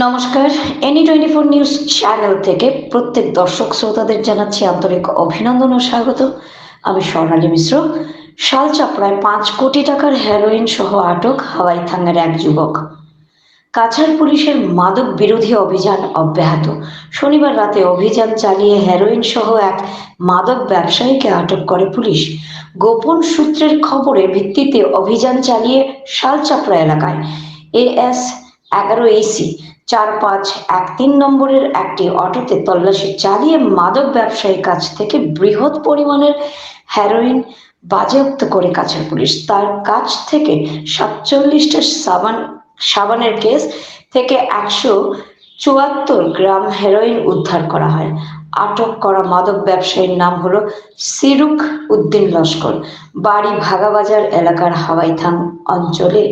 নমস্কার any twenty four news channel থেকে প্রত্যেক দর্শক শ্রোতাদের জানাচ্ছি আন্তরিক অভিনন্দন ও স্বাগত। আমি স্বর্ণালী মিশ্র। শালচাপড়ায় পাঁচ কোটি টাকার হেরোইন সহ আটক হাওয়াই থানার এক যুবক। কাছাড় পুলিশের মাদক বিরোধী অভিযান অব্যাহত। শনিবার রাতে অভিযান চালিয়ে হেরোইন সহ এক মাদক ব্যবসায়ীকে আটক করে পুলিশ। গোপন সূত্রের খবরের ভিত্তিতে অভিযান চালিয়ে শালচাপড়া এলাকায় এএস এগারো এসি চার পাঁচ এক তিন নম্বরের একটি অটোতে তল্লাশি চালিয়ে মাদক ব্যবসায়ীর কাছ থেকে বৃহৎ পরিমাণের হেরোইন বাজেয়াপ্ত করে কাছাড় পুলিশ। তার কাছ থেকে সাতচল্লিশটা সাবান, সাবানের কেস থেকে একশো চুয়াত্তর গ্রাম হেরোইন উদ্ধার করা হয়। আটক করা মাদক ব্যবসায়ীর নাম হলো সিরুক উদ্দিন লস্কর। বাড়ি ভাগাবাজার এলাকার হাওয়াইথাং অঞ্চলে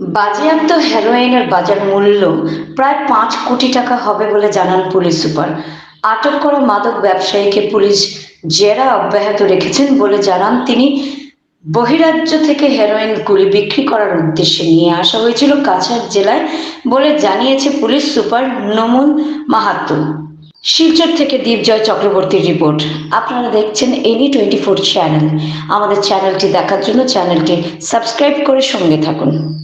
বাজেয়াপ্ত হেরোইনের বাজার মূল্য প্রায় পাঁচ কোটি টাকা হবে বলে জানান পুলিশ সুপার। আটক করা মাদক ব্যবসায়ীকে পুলিশ জেরা অব্যাহত রেখেছেন বলে জানান তিনি। বহিরাজ্য থেকে হেরোইন গুলি বিক্রি করার উদ্দেশ্যে নিয়ে আসা হয়েছিল কাছাড় জেলায় বলে জানিয়েছে পুলিশ সুপার নমুন মাহাতো শিলচর থেকে দীপজয় চক্রবর্তীর রিপোর্ট। আপনারা দেখছেন এনি টোয়েন্টি ফোর চ্যানেল। আমাদের চ্যানেলটি দেখার জন্য চ্যানেলটি সাবস্ক্রাইব করে সঙ্গে থাকুন।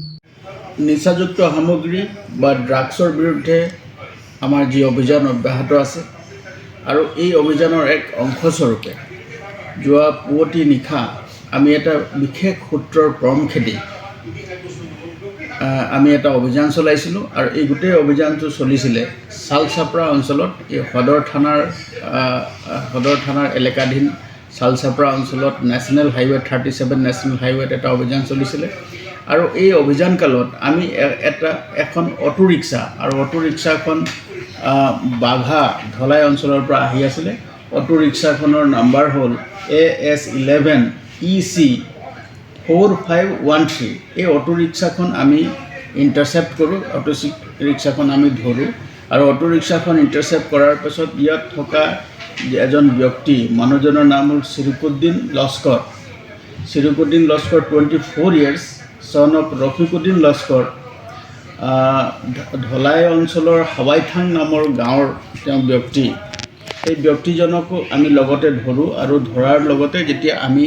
নিচাযুক্ত সামগ্ৰী বা ড্ৰাগছৰ বিৰুদ্ধে আমাৰ যি অভিযান অব্যাহত আছে আৰু এই অভিযানৰ এক অংশস্বৰূপে যোৱা পুৱতি নিশা আমি এটা বিশেষ সূত্ৰৰ পৰম খেদি আমি এটা অভিযান চলাইছিলোঁ আৰু এই গোটেই অভিযানটো চলিছিলে চালচাপৰা অঞ্চলত, এই সদৰ থানাৰ সদৰ থানাৰ এলেকাধীন চালচাপৰা অঞ্চলত national highway thirty seven national হাইৱেত এটা অভিযান চলিছিলে। আৰু এই অভিযান কালত আমি এটা, এখন অটো ৰিক্সা, আৰু অটো ৰিক্সাখন বাঘা ধলাই অঞ্চলৰ পৰা আহি আছিলে। অটো ৰিক্সাখনৰ নাম্বাৰ হ'ল A S eleven E C four five one three. এই অটো ৰিক্সাখন আমি ইণ্টাৰচেপ্ট কৰোঁ, অটো ৰিক্সাখন আমি ধৰোঁ। আৰু অটো ৰিক্সাখন ইণ্টাৰচেপ্ট কৰাৰ পাছত ইয়াত থকা এজন ব্যক্তি, মানুহজনৰ নাম হ'ল Chirukuddin Laskar. Chirukuddin Laskar twenty four years son of Rafikuddin Laskar Dhalai অঞ্চলৰ হাৱাইথাং নামৰ গাঁৱৰ তেওঁ ব্যক্তি। সেই ব্যক্তিজনকো আমি লগতে ধৰোঁ আৰু ধৰাৰ লগতে যেতিয়া আমি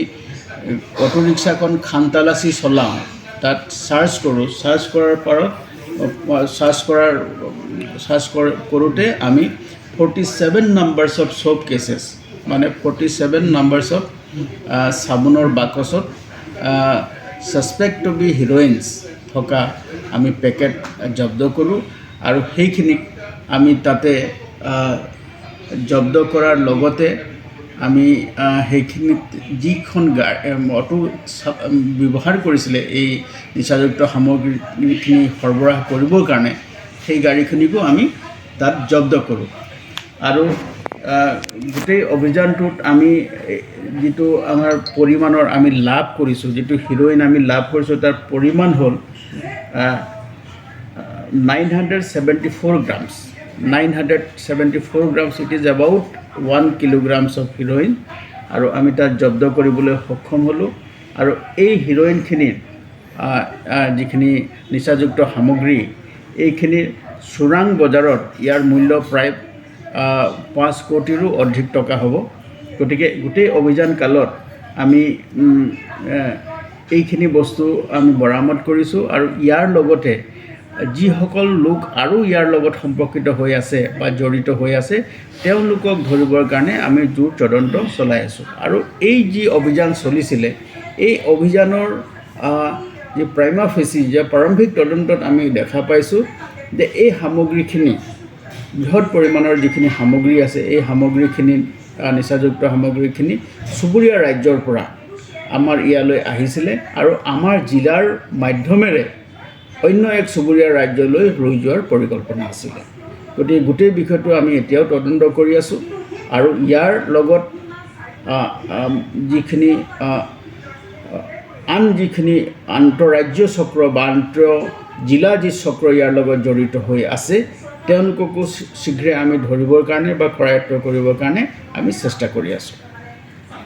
অটো ৰিক্সাখন খানতালাচি চলাওঁ, তাত চাৰ্চ কৰোঁ চাৰ্চ কৰাৰ পাৰত চাৰ্চ কৰাৰ চাৰ্চ কৰ- কৰোঁতে আমি forty seven numbers of soap cases মানে ফৰ্টি ছেভেন নাম্বাৰ্ছ অফ চাবোনৰ বাকচত ছাছপেক্ট টু বি হিৰইনছ থকা আমি পেকেট জব্দ কৰোঁ আৰু সেইখিনিক আমি তাতে জব্দ কৰাৰ লগতে আমি সেইখিনিত যিখন অটো ব্যৱহাৰ কৰিছিলে এই নিচাযুক্ত সামগ্ৰীখিনি সৰবৰাহ কৰিবৰ কাৰণে, সেই গাড়ীখিনিকো আমি তাত জব্দ কৰোঁ। আৰু গোটেই অভিযানটোত আমি যিটো আমাৰ পৰিমাণৰ আমি লাভ কৰিছোঁ, যিটো হিৰ'ইন আমি লাভ কৰিছোঁ, তাৰ পৰিমাণ হ'ল nine hundred seventy four grams nine hundred seventy four grams it is about one kilograms of heroin আৰু আমি তাত জব্দ কৰিবলৈ সক্ষম হ'লোঁ। আৰু এই হিৰ'ইনখিনিৰ যিখিনি নিচাযুক্ত সামগ্ৰী, এইখিনিৰ চোৰাং বজাৰত ইয়াৰ মূল্য প্ৰায় পাঁচ কোটিৰো অধিক টকা হ'ব। গতিকে গোটেই অভিযান কালত আমি এইখিনি বস্তু আমি বৰামদ কৰিছোঁ আৰু ইয়াৰ লগতে যিসকল লোক আৰু ইয়াৰ লগত সম্পৰ্কিত হৈ আছে বা জড়িত হৈ আছে, তেওঁলোকক ধৰিবৰ কাৰণে আমি জোৰ তদন্ত চলাই আছোঁ। আৰু এই যি অভিযান চলিছিলে, এই অভিযানৰ যি প্ৰাইমা ফেচি, যে প্ৰাৰম্ভিক তদন্তত আমি দেখা পাইছোঁ, যে এই সামগ্ৰীখিনি বৃহৎ পৰিমাণৰ যিখিনি সামগ্ৰী আছে, এই সামগ্ৰীখিনি নিচাযুক্ত সামগ্ৰীখিনি চুবুৰীয়া ৰাজ্যৰ পৰা আমাৰ ইয়ালৈ আহিছিলে আৰু আমাৰ জিলাৰ মাধ্যমেৰে অন্য এক চুবুৰীয়া ৰাজ্যলৈ ৰৈ যোৱাৰ পৰিকল্পনা আছিলে। গতিকে গোটেই বিষয়টো আমি এতিয়াও তদন্ত কৰি আছোঁ আৰু ইয়াৰ লগত যিখিনি আন যিখিনি আন্তঃৰাজ্য চক্ৰ বা আন্তঃ, জিলা যি চক্ৰ ইয়াৰ লগত জড়িত হৈ আছে তেওঁলোককো শীঘ্ৰে আমি ধৰিবৰ কাৰণে বা কৰায়ত্ব কৰিবৰ কাৰণে আমি চেষ্টা কৰি আছোঁ।